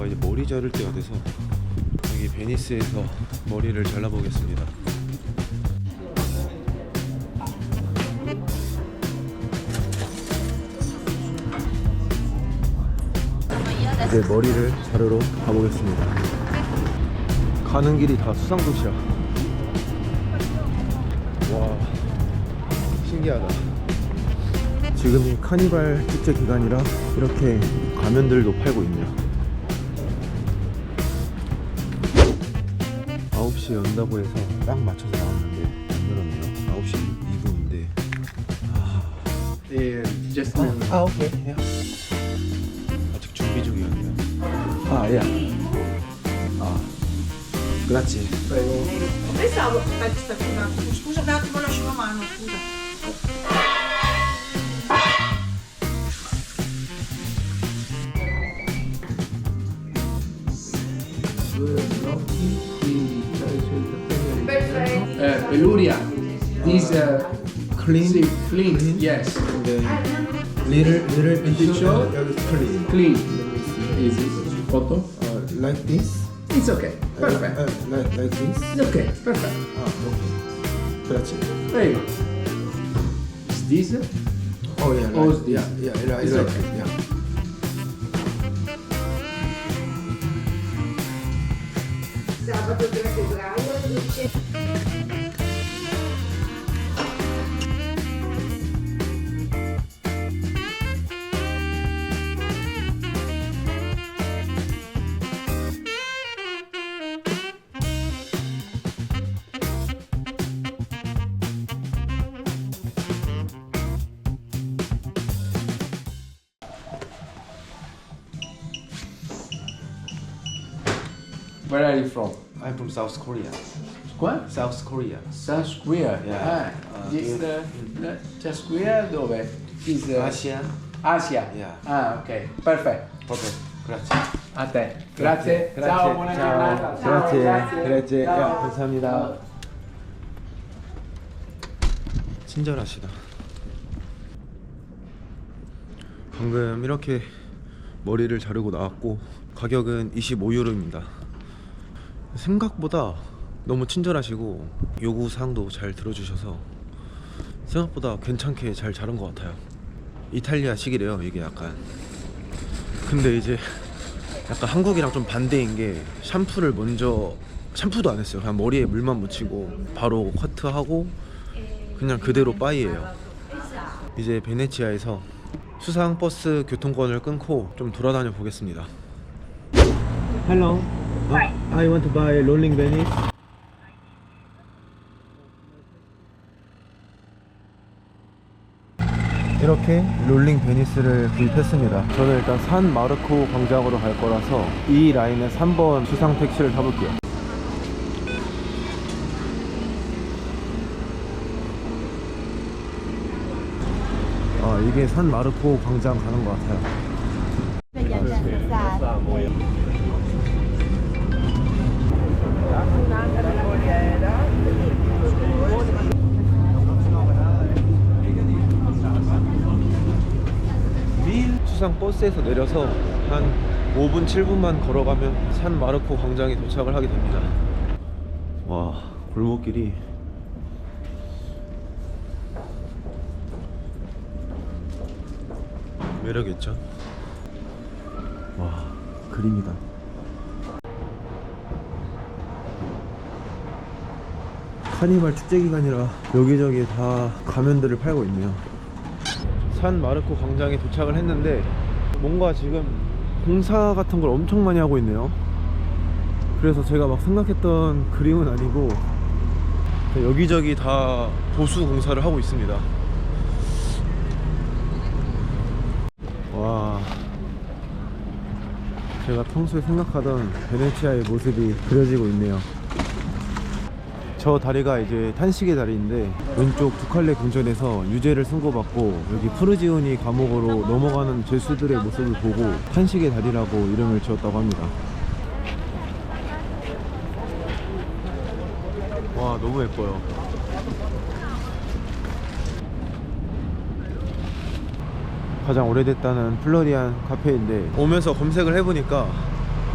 있다가 이제 머리 자를 때가 돼서 여기 베니스에서 머리를 잘라보겠습니다. 이제 머리를 자르러 가보겠습니다. 가는 길이 다 수상도시야. 와, 신기하다. 지금이 카니발 축제 기간이라 이렇게 가면들도 팔고 있네요. 9시에 연다고 해서 딱 맞춰서 나왔는데 안 열었네요. 9시 2분인데. Eh, just a minute. 아, 오케이. 아직 준비 중이었네요. 아, 야. 아, 그렇지. Pensavo, aspetta, scusa, un attimo, scusa un attimo, lascio la mano, scusa. Hallelujah. These uh, clean, see, clean, clean, yes. And then little, little bit show, clean. Clean. Is it photo? Uh, like this? It's okay. Perfect. Uh, uh, like, like this? Okay. Perfect. Ah, okay. That's it. Very. Is this? Oh yeah. Oh, like, yeah, yeah, yeah, it's like okay. yeah. Sábado 3 de Where are you from? I'm from South Korea. Qua? South Korea. South Korea. Yeah. Ah, Uh, this, yeah. uh, South Korea dove? Is uh, Asia. Asia. Yeah. Ah, ok. Perfetto. Perfect. 그렇지. A te. Grazie. Ciao, buona giornata. Ciao, grazie. grazie. grazie. Ciao. 야, 감사합니다. 친절하시다. 방금 이렇게 머리를 자르고 나왔고 가격은 25유로입니다. 생각보다 너무 친절하시고 요구 사항도 잘 들어주셔서 생각보다 괜찮게 잘 자른 것 같아요. 이탈리아식이래요 이게 약간. 근데 이제 약간 한국이랑 좀 반대인 게 샴푸를 먼저 샴푸도 안 했어요. 그냥 머리에 물만 묻히고 바로 커트하고 그냥 그대로 빠이예요. 이제 베네치아에서 수상 버스 교통권을 끊고 좀 돌아다녀 보겠습니다. Hello. I want to buy rolling Venice. 이렇게 롤링 베니스를 구입했습니다. 저는 일단 산 마르코 광장으로 갈 거라서 이 라인에 3번 수상 택시를 타볼게요. 아 이게 산 마르코 광장 가는 것 같아요. 수상 버스에서 내려서 한 5분 7분만 걸어가면 산 마르코 광장에 도착을 하게 됩니다. 와 골목길이 매력있죠? 와 그림이다. 카니발 축제 기간이라 여기저기 다 가면들을 팔고 있네요. 산 마르코 광장에 도착을 했는데 뭔가 지금 공사 같은 걸 엄청 많이 하고 있네요. 그래서 제가 막 생각했던 그림은 아니고 여기저기 다 보수 공사를 하고 있습니다. 와. 제가 평소에 생각하던 베네치아의 모습이 그려지고 있네요. 저 다리가 이제 탄식의 다리인데 왼쪽 두 칼레 궁전에서 유죄를 선고받고 여기 푸르지오니 감옥으로 넘어가는 죄수들의 모습을 보고 탄식의 다리라고 이름을 지었다고 합니다. 와 너무 예뻐요. 가장 오래됐다는 플로리안 카페인데 오면서 검색을 해보니까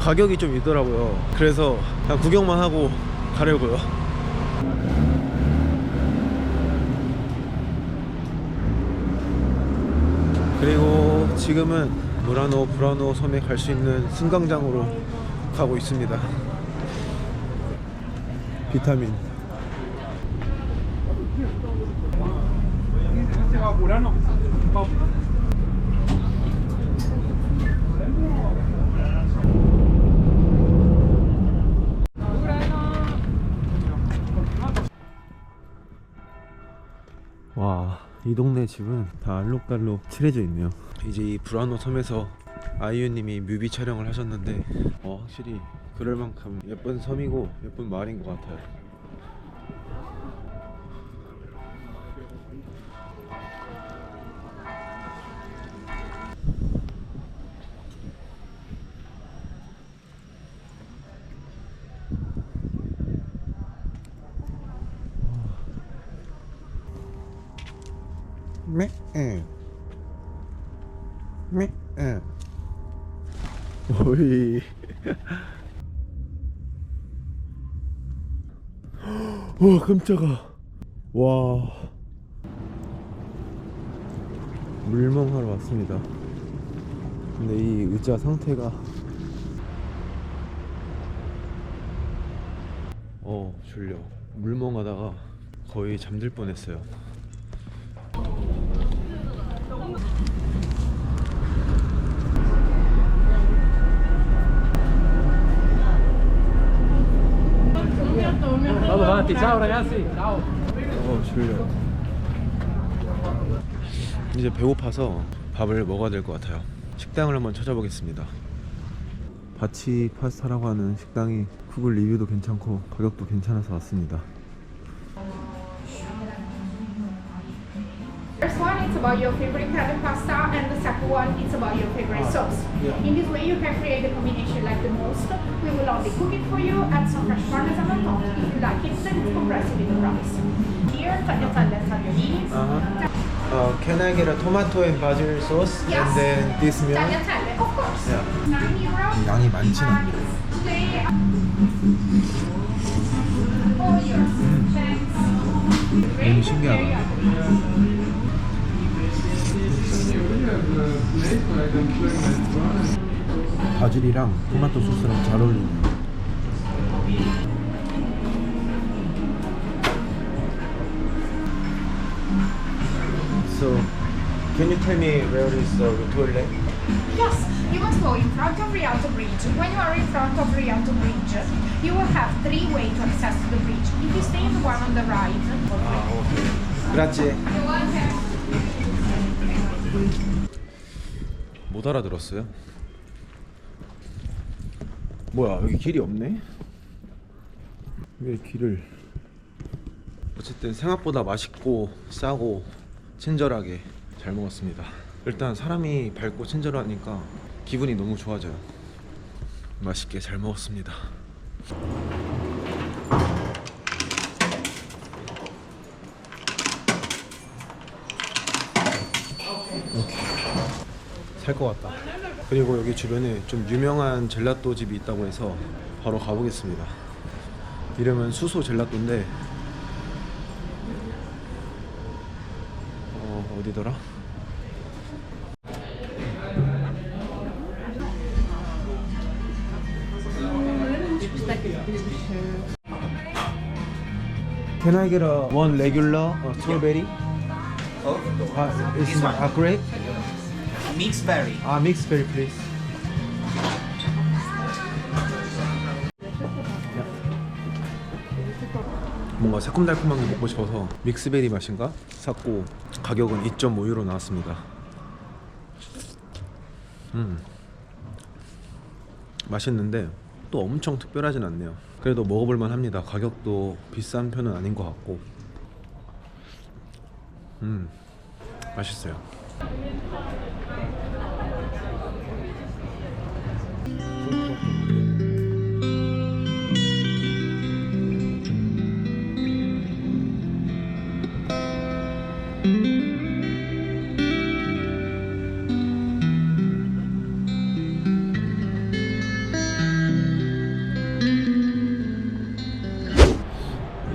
가격이 좀 있더라고요. 그래서 그냥 구경만 하고 가려고요. 그리고 지금은 무라노 브라노 섬에 갈 수 있는 승강장으로 가고 있습니다. 비타민. 와, 이 동네 집은 다 알록달록 칠해져 있네요. 이제 이 브라노 섬에서 아이유님이 뮤비 촬영을 하셨는데, 어, 확실히 그럴 만큼 예쁜 섬이고 예쁜 마을인 것 같아요. 매, 에. 매, 에. 오이. 와, 깜짝아. 와. 물멍하러 왔습니다. 근데 이 의자 상태가 어, 졸려. 물멍하다가 거의 잠들 뻔했어요. Avanti, ciao ragazzi. Ciao. 어 졸려 이제 배고파서 밥을 먹어야 될 것 같아요 식당을 한번 찾아보겠습니다 바치 파스타라고 하는 식당이 구글 리뷰도 괜찮고 가격도 괜찮아서 왔습니다 one is about your favorite kind of pasta, and the second one is about your favorite sauce. In this way, you can create the combination you like the most. We will only cook it for you, add some fresh parmesan on top. If you like it, then compress it with the rice. Here, tagliatelle and tagliolini. uh, Can I get a tomato and basil sauce Yes. and then this meal? Tagliatelle, of course. Yeah. 9 euro. 양이 많진 않네요 Today, all yours. Thanks. 너무 신기하다 바질이랑 토마토 소스랑 잘 어울리네요 So, can you tell me where is the toilet? Yes, you must go in front of Rialto Bridge. When you are in front of Rialto Bridge, you will have three ways to access to the bridge. If you stay in the one on the right, 아, 오케 못 알아들었어요. 뭐야 여기 길이 없네? 왜 길을? 어쨌든 생각보다 맛있고 싸고 친절하게 잘 먹었습니다. 일단 사람이 밝고 친절하니까 기분이 너무 좋아져요. 맛있게 잘 먹었습니다. 살 것 같다. 그리고 여기 주변에 좀 유명한 젤라또 집이 있다고 해서 바로 가보겠습니다. 이름은 수소 젤라또인데 어 어디더라? Can I get a one regular uh, strawberry? Oh, Uh, one. a grape? Mixed berry. 아 믹스베리 플리즈 뭔가 새콤달콤한 게 먹고 싶어서 믹스베리 맛인가? 샀고 가격은 2.5유로 나왔습니다. 음. 맛있는데 또 엄청 특별하진 않네요. 그래도 먹어볼만 합니다. 가격도 비싼 편은 아닌 것 같고. 음. 맛있어요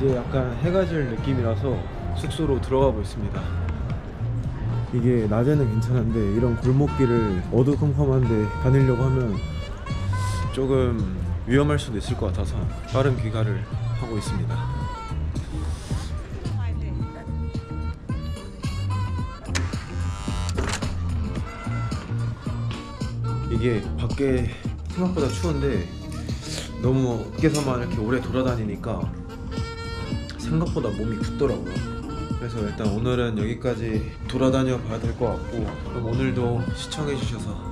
이제 약간 해가 질 느낌이라서 숙소로 들어가고 있습니다. 이게 낮에는 괜찮은데 이런 골목길을 어두컴컴한데 다니려고 하면 조금 위험할 수도 있을 것 같아서 빠른 귀가를 하고 있습니다. 이게 밖에 생각보다 추운데 너무 밖에서만 이렇게 오래 돌아다니니까 생각보다 몸이 굳더라고요. 그래서 일단 오늘은 여기까지 돌아다녀 봐야 될 것 같고 그럼 오늘도 시청해 주셔서